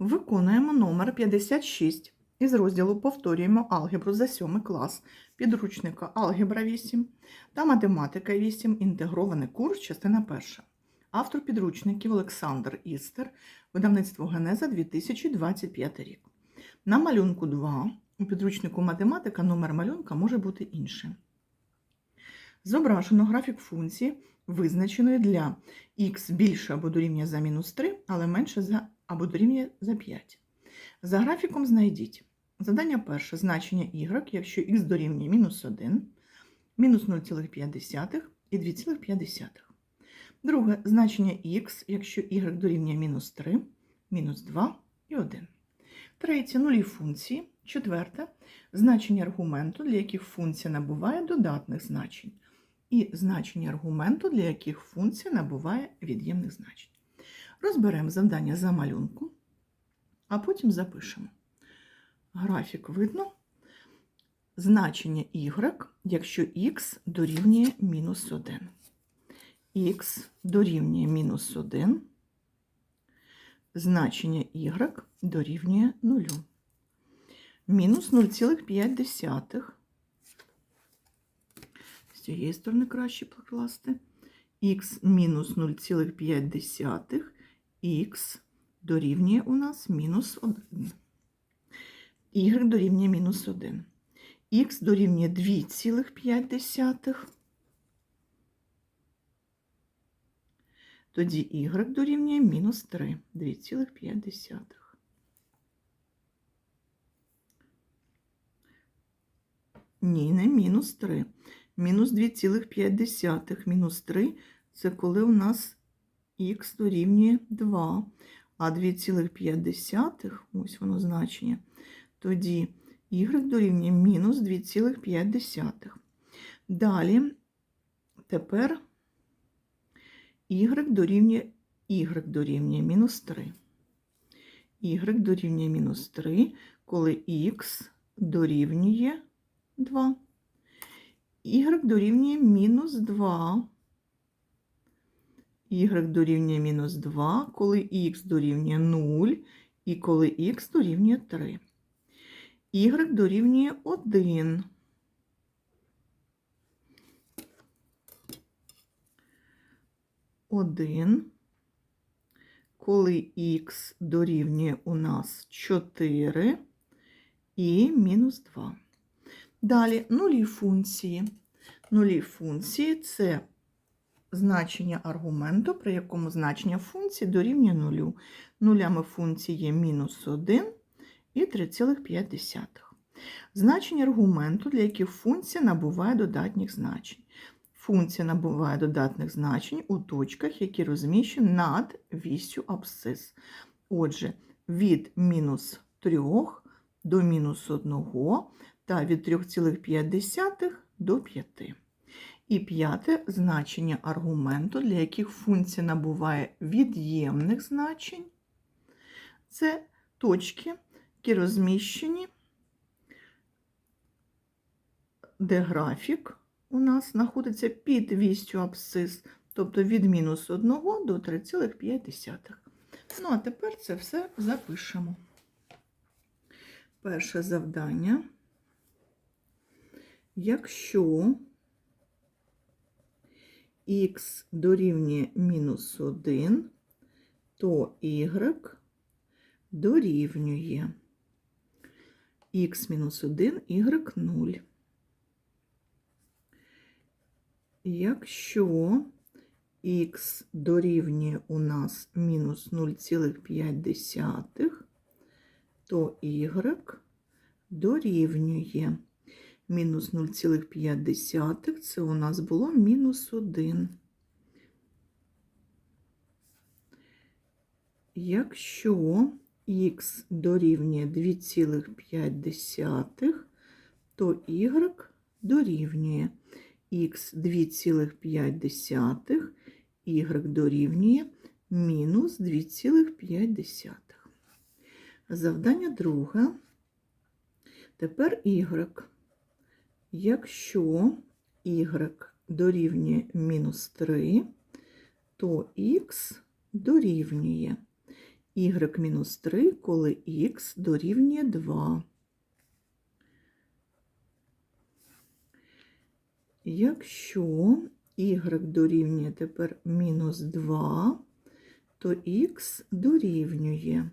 Виконуємо номер 56 із розділу Повторюємо алгебру за 7 клас підручника Алгебра 8 та Математика 8. Інтегрований курс, частина 1. Автор підручників Олександр Істер, видавництво Генеза 2025 рік. На малюнку 2 у підручнику математика номер малюнка може бути іншим. Зображено графік функції, визначеної для х більше або дорівнює за мінус 3, але менше за або дорівнює за 5. За графіком знайдіть задання перше значення y, якщо х дорівнює мінус 1, мінус 0,5 і 2,5. Друге значення х, якщо y дорівнює мінус 3, мінус 2 і 1. Третє нулі функції. Четверте значення аргументу, для яких функція набуває додатних значень. І значення аргументу, для яких функція набуває від'ємних значень. Розберемо завдання за малюнку, а потім запишемо. Графік видно. Значення y, якщо х дорівнює мінус 1. х дорівнює мінус 1, значення y дорівнює 0. Мінус 0,5. З цієї сторони краще покласти. х мінус 0,5, х дорівнює у нас мінус 1. y дорівнює мінус 1. х дорівнює 2,5. Тоді y дорівнює мінус 3, 2,5. Ні, не мінус 3. Мінус 2,5. Мінус 3 це коли у нас х дорівнює 2. А 2,5, ось воно значення, тоді y дорівнює мінус 2,5. Далі, тепер y дорівнює y дорівнює мінус 3. y дорівнює мінус 3, коли х дорівнює 2. y дорівнює мінус 2. Y дорівнює мінус 2, коли х дорівнює 0 і коли х дорівнює 3. y дорівнює 1. Один, коли х дорівнює у нас 4 і мінус 2. Далі нулі функції. Нулі функції це значення аргументу, при якому значення функції дорівнює нулю. Нулями функції є мінус 1 і 3,5. Значення аргументу, для яких функція набуває додатніх значень. Функція набуває додатних значень у точках, які розміщені над вісю абсцис. Отже, від мінус 3 до мінус 1 та від 3,5 до 5. І п'яте значення аргументу, для яких функція набуває від'ємних значень. Це точки, які розміщені, де графік у нас знаходиться під вістю абсцис, тобто від мінус 1 до 3,5. Ну, а тепер це все запишемо. Перше завдання. Якщо х дорівнює мінус 1, то y дорівнює х мінус 1, y 0. Якщо х дорівнює у нас мінус 0,5, то y дорівнює мінус 0,5, це у нас було мінус 1. Якщо х дорівнює 2,5, то y дорівнює х 2,5, y дорівнює мінус 2,5. Завдання друге. Тепер y. Якщо y дорівнює мінус 3, то х дорівнює y мінус 3, коли х дорівнює 2. Якщо y дорівнює тепер мінус 2, то х дорівнює.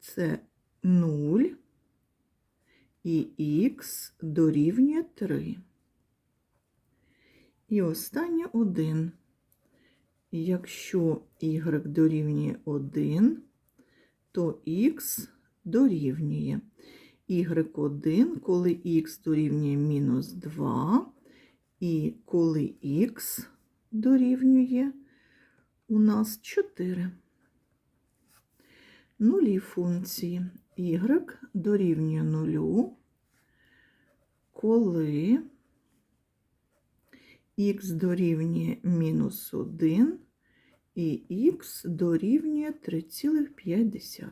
Це 0 і х дорівнює 3. І останнє 1. Якщо y дорівнює 1, то х дорівнює y1, коли х дорівнює мінус 2, і коли х дорівнює у нас 4. Нулі функції y дорівнює 0, коли х дорівнює мінус 1 і х дорівнює 3,5.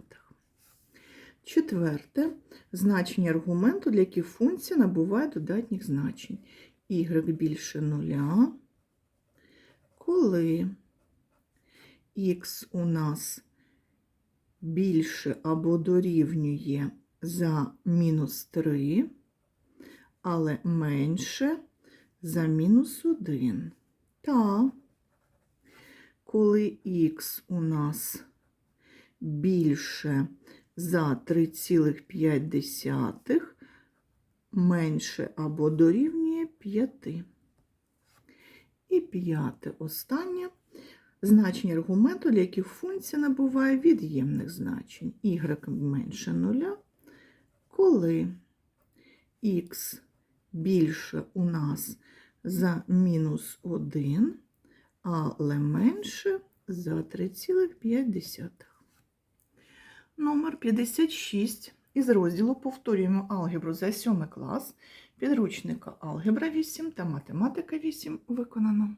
Четверте. Значення аргументу, для яких функція набуває додатніх значень. y більше 0, коли х у нас більше або дорівнює за мінус 3, але менше за мінус 1. Та коли х у нас більше за 3,5, менше або дорівнює 5. І п'яте останнє значення аргументу, для яких функція набуває від'ємних значень. y менше 0, коли х більше у нас за мінус 1, але менше за 3,5. Номер 56 із розділу повторюємо алгебру за 7 клас, підручника Алгебра 8 та математика 8 виконано.